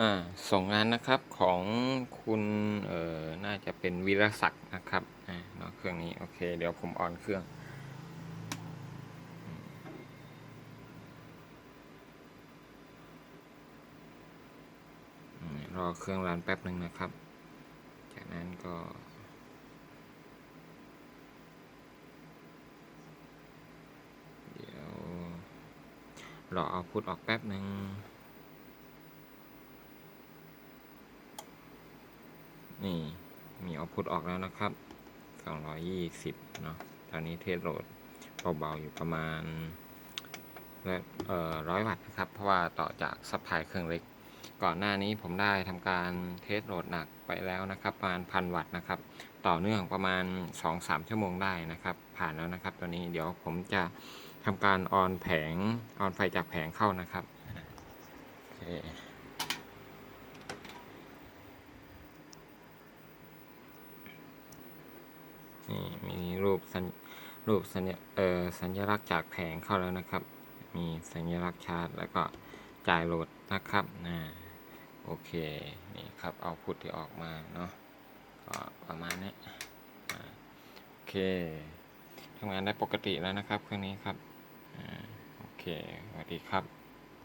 อ่าส่งงานนะครับของคุณเอ่อน่าจะเป็นวิรศักดิ์นะครับอ่าเนาะเครื่องนี้โอเค เดี๋ยวผมออนเครื่องรอเครื่องรันแป๊บหนึ่งนะครับ จากนั้นก็เดี๋ยวรอเอาพุทออกแป๊บหนึ่ง นี่มีเอาพุทออกแล้วนะครับ 220 เนาะตอนนี้เทสโหลดเบาๆอยู่ประมาณและเอ่อร้อยวัตต์นะครับ เพราะว่าต่อจากซัพพลายเครื่องเล็ก ก่อนหน้านี้ผมได้ทำการเทสโหลดหนักไปแล้วนะครับ ประมาณพันวัตต์นะครับ ต่อเนื่องประมาณ 2-3 ชั่วโมงได้นะครับ ผ่านแล้วนะครับ ตัวนี้เดี๋ยวผมจะทำการออนแผงออนไฟจากแผงเข้านะครับโอเค นี่ มีรูปสัญรูปสัญเอ่อสัญลักษณ์จากแผงเข้าแล้วนะครับ มีสัญลักษณ์ชาร์จแล้วก็จ่ายโหลดนะครับนะโอเคนี่ครับเอาพุทที่ออกมาเนาะก็ประมาณนี้โอเคทำงานได้ปกติแล้วนะครับเครื่องนี้ครับโอเคสวัสดีครับ